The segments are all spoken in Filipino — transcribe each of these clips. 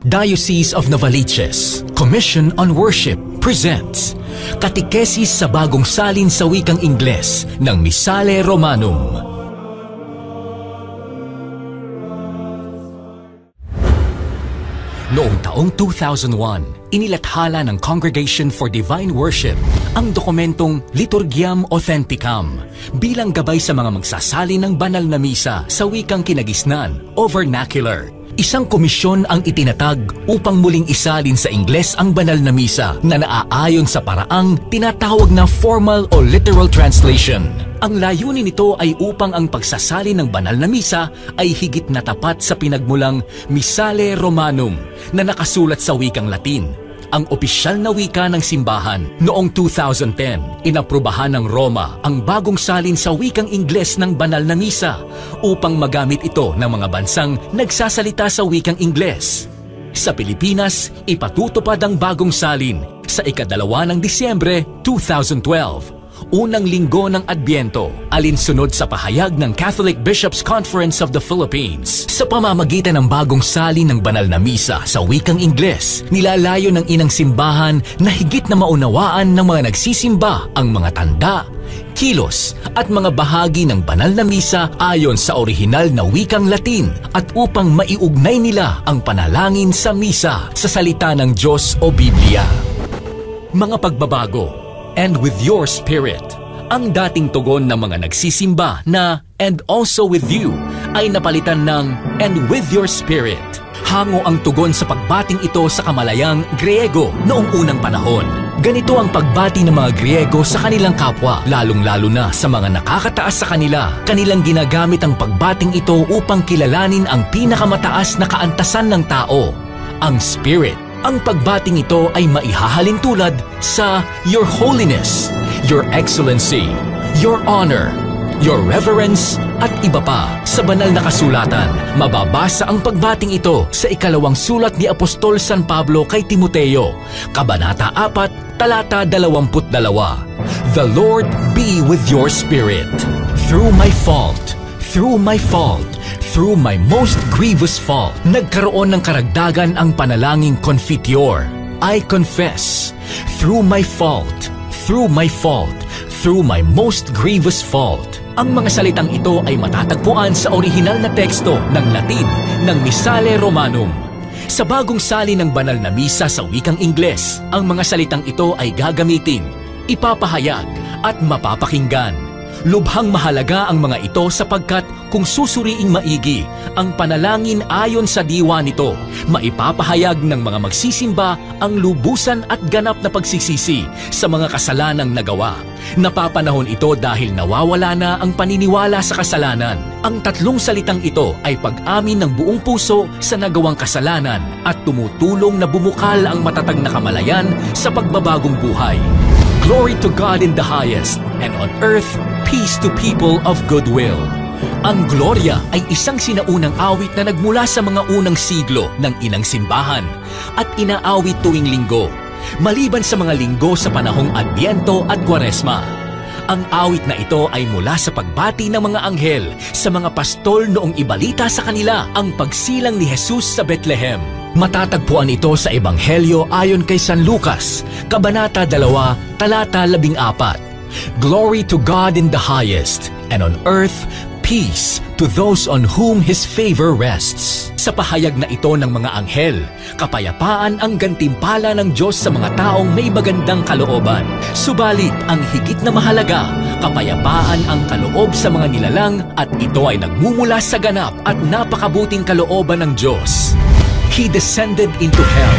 Diocese of Novaliches, Commission on Worship presents Katikesis sa bagong salin sa wikang Ingles ng Misale Romanum. Noong taong 2001, inilathala ng Congregation for Divine Worship ang dokumentong Liturgiam Authenticam bilang gabay sa mga magsasali ng banal na misa sa wikang kinagisnan o vernacular Isang komisyon ang itinatag upang muling isalin sa Ingles ang banal na misa na naaayon sa paraang tinatawag na formal o literal translation. Ang layunin nito ay upang ang pagsasali ng banal na misa ay higit na tapat sa pinagmulang Misale Romanum na nakasulat sa wikang Latin ang opisyal na wika ng simbahan. Noong 2010, inaprubahan ng Roma ang bagong salin sa wikang Ingles ng banal na misa upang magamit ito ng mga bansang nagsasalita sa wikang Ingles. Sa Pilipinas, ipatutupad ang bagong salin sa ikadalawa ng Disyembre 2012 unang linggo ng Adbyento, alinsunod sa pahayag ng Catholic Bishops Conference of the Philippines. Sa pamamagitan ng bagong sali ng banal na misa sa wikang Ingles, nilalayo ng inang simbahan na higit na maunawaan ng mga nagsisimba ang mga tanda, kilos at mga bahagi ng banal na misa ayon sa orihinal na wikang Latin at upang maiugnay nila ang panalangin sa misa sa salita ng Diyos o Biblia. Mga pagbabago and with your spirit. Ang dating tugon ng mga nagsisimba na and also with you ay napalitan ng and with your spirit. Hango ang tugon sa pagbating ito sa kamalayang Griego noong unang panahon. Ganito ang pagbati ng mga Griego sa kanilang kapwa, lalong-lalo na sa mga nakakataas sa kanila. Kanilang ginagamit ang pagbating ito upang kilalanin ang pinakamataas na kaantasan ng tao, ang spirit. Ang pagbating ito ay maihahalin tulad sa Your Holiness, Your Excellency, Your Honor, Your Reverence at iba pa. Sa banal na kasulatan, mababasa ang pagbating ito sa ikalawang sulat ni Apostol San Pablo kay Timoteo, Kabanata 4, Talata 22. The Lord be with your spirit. Through my fault, through my fault, through my most grievous fault, nagkaroon ng karagdagan ang panalangin confiteor. I confess, through my fault, through my fault, through my most grievous fault. Ang mga salitang ito ay matatagpuan sa orihinal na teksto ng Latin ng Misale Romanum. Sa bagong sali ng banal na misa sa wikang Ingles, ang mga salitang ito ay gagamitin, ipapahayag at mapapakinggan. Lubhang mahalaga ang mga ito sapagkat kung susuriing maigi ang panalangin ayon sa diwa nito, maipapahayag ng mga magsisimba ang lubusan at ganap na pagsisisi sa mga kasalanang nagawa. Napapanahon ito dahil nawawala na ang paniniwala sa kasalanan. Ang tatlong salitang ito ay pag-amin ng buong puso sa nagawang kasalanan at tumutulong na bumukal ang matatag na kamalayan sa pagbabagong buhay. Glory to God in the highest, and on earth, peace to people of goodwill. Ang Gloria ay isang sinaunang awit na nagmula sa mga unang siglo ng inang simbahan at inaawit tuwing linggo, maliban sa mga linggo sa panahong Adbiento at Kwaresma. Ang awit na ito ay mula sa pagbati ng mga anghel sa mga pastol noong ibalita sa kanila ang pagsilang ni Jesus sa Bethlehem. Matatagpuan ito sa Ebanghelyo ayon kay San Lucas, Kabanata 2, Talata 14. Glory to God in the highest, and on earth, peace to those on whom His favor rests. Sa pahayag na ito ng mga anghel, kapayapaan ang gantimpala ng Diyos sa mga taong may magandang kalooban. Subalit, ang higit na mahalaga, kapayapaan ang kaloob sa mga nilalang at ito ay nagmumula sa ganap at napakabuting kalooban ng Diyos. He descended into hell.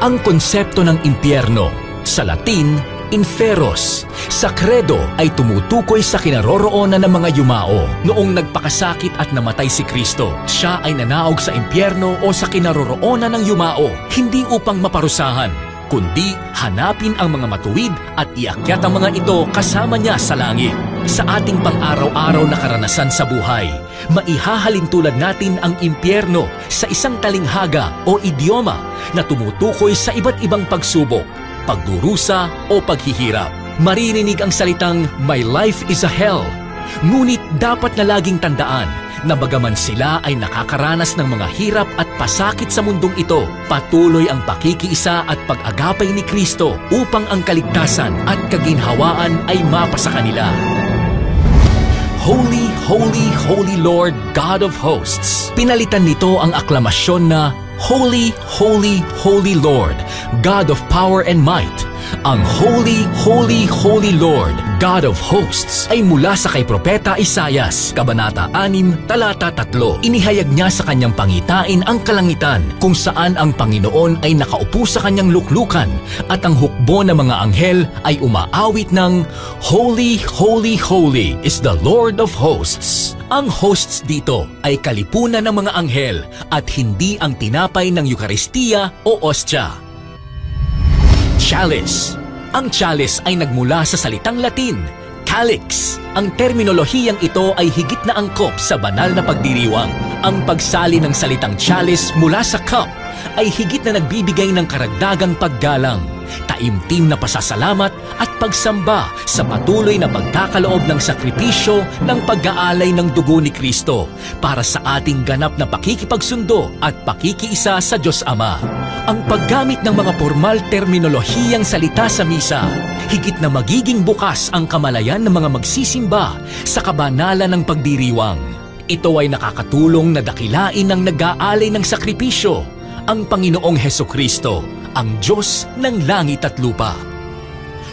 Ang konsepto ng impyerno, sa Latin, inferos. Sa credo ay tumutukoy sa kinaroroonan ng mga yumao. Noong nagpakasakit at namatay si Kristo, siya ay nanaog sa impyerno o sa kinaroroonan ng yumao, hindi upang maparusahan, kundi hanapin ang mga matuwid at iakyat ang mga ito kasama niya sa langit. Sa ating pang-araw-araw na karanasan sa buhay, maihahalin tulad natin ang impyerno sa isang talinghaga o idioma na tumutukoy sa iba't ibang pagsubok, pagdurusa o paghihirap. Maririnig ang salitang, My life is a hell. Ngunit dapat na laging tandaan na bagaman sila ay nakakaranas ng mga hirap at pasakit sa mundong ito, patuloy ang pakikiisa at pag-agapay ni Kristo upang ang kaligtasan at kaginhawaan ay mapasa kanila. Holy, Holy, Holy Lord, God of Hosts. Pinalitan nito ang aklamasyon na Holy, Holy, Holy Lord, God of Power and Might. Ang Holy, Holy, Holy Lord, God of Hosts ay mula sa kay Propeta Isayas, Kabanata 6, Talata 3. Inihayag niya sa kanyang pangitain ang kalangitan kung saan ang Panginoon ay nakaupo sa kanyang luklukan at ang hukbo ng mga anghel ay umaawit ng Holy, Holy, Holy is the Lord of Hosts. Ang hosts dito ay kalipunan ng mga anghel at hindi ang tinapay ng Eukaristiya o ostya. Chalice. Ang chalice ay nagmula sa salitang Latin, calyx. Ang terminolohiyang ito ay higit na angkop sa banal na pagdiriwang. Ang pagsali ng salitang chalice mula sa cup ay higit na nagbibigay ng karagdagang paggalang, taimtim na pasasalamat at pagsamba sa patuloy na pagkakaloob ng sakripisyo ng pag-aalay ng dugo ni Kristo para sa ating ganap na pakikipagsundo at pakikiisa sa Diyos Ama. Ang paggamit ng mga formal terminolohiyang salita sa misa, higit na magiging bukas ang kamalayan ng mga magsisimba sa kabanalan ng pagdiriwang. Ito ay nakakatulong na dakilain ng nag-aalay ng sakripisyo, ang Panginoong Heso Kristo, ang Diyos ng langit at lupa.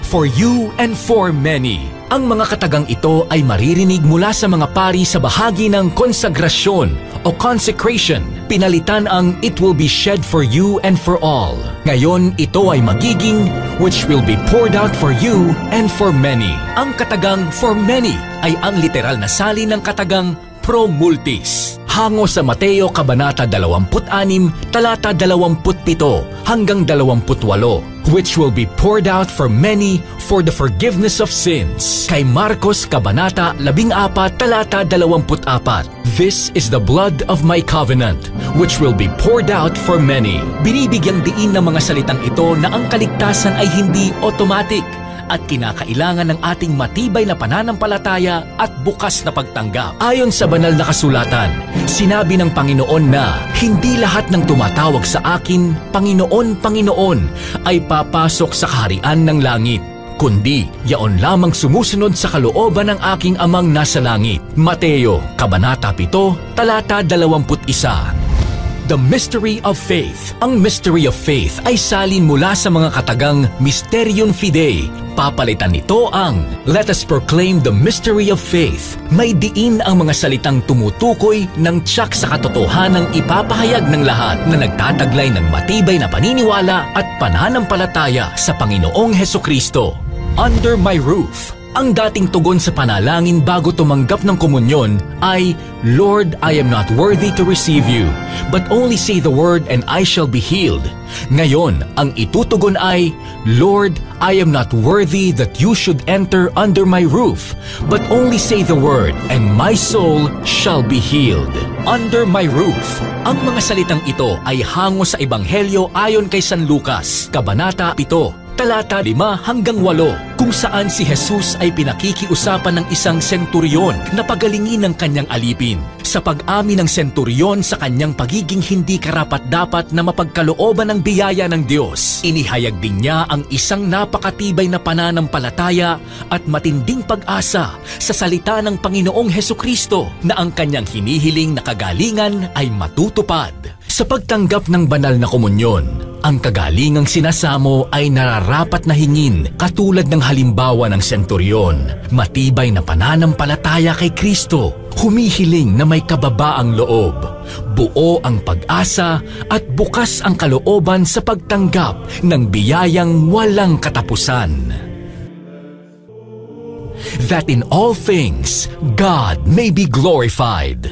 For you and for many. Ang mga katagang ito ay maririnig mula sa mga pari sa bahagi ng konsagrasyon o consecration. Pinalitan ang It will be shed for you and for all. Ngayon, ito ay magiging which will be poured out for you and for many. Ang katagang for many ay ang literal na sali ng katagang pro multis hango sa Mateo Kabanata 26, talata 27 hanggang 28, which will be poured out for many for the forgiveness of sins. Kay Marcos Kabanata 14, talata 24, This is the blood of my covenant, which will be poured out for many. Binibigyang diin ng mga salitang ito na ang kaligtasan ay hindi automatic at kinakailangan ng ating matibay na pananampalataya at bukas na pagtanggap. Ayon sa banal na kasulatan, sinabi ng Panginoon na hindi lahat ng tumatawag sa akin, Panginoon, Panginoon, ay papasok sa kaharian ng langit kundi yaon lamang sumusunod sa kalooban ng aking amang nasa langit. Mateo, Kabanata 7, Talata 21. The Mystery of Faith. Ang Mystery of Faith ay salin mula sa mga katagang Mysterium Fidei. Papalitan nito ang Let us proclaim the mystery of faith. May diin ang mga salitang tumutukoy ng tsak sa katotohanang ipapahayag ng lahat na nagtataglay ng matibay na paniniwala at pananampalataya sa Panginoong Heso Kristo. Under my roof, ang dating tugon sa panalangin bago tumanggap ng komunyon ay, Lord, I am not worthy to receive you, but only say the word and I shall be healed. Ngayon, ang itutugon ay, Lord, I am not worthy that you should enter under my roof, but only say the word and my soul shall be healed. Under my roof. Ang mga salitang ito ay hango sa Ebanghelyo ayon kay San Lucas, Kabanata 7, talata 5 hanggang 8 kung saan si Jesus ay pinakikiusapan ng isang senturyon na pagalingin ng kanyang alipin. Sa pag-amin ng senturyon sa kanyang pagiging hindi karapat-dapat na mapagkalooban ng biyaya ng Diyos, inihayag din niya ang isang napakatibay na pananampalataya at matinding pag-asa sa salita ng Panginoong Heso Kristo na ang kanyang hinihiling na kagalingan ay matutupad. Sa pagtanggap ng banal na komunyon, ang kagalingang sinasamo ay nararapat na hingin katulad ng halimbawa ng senturyon. Matibay na pananampalataya kay Kristo, humihiling na may kababaang loob. Buo ang pag-asa at bukas ang kalooban sa pagtanggap ng biyayang walang katapusan that in all things God may be glorified.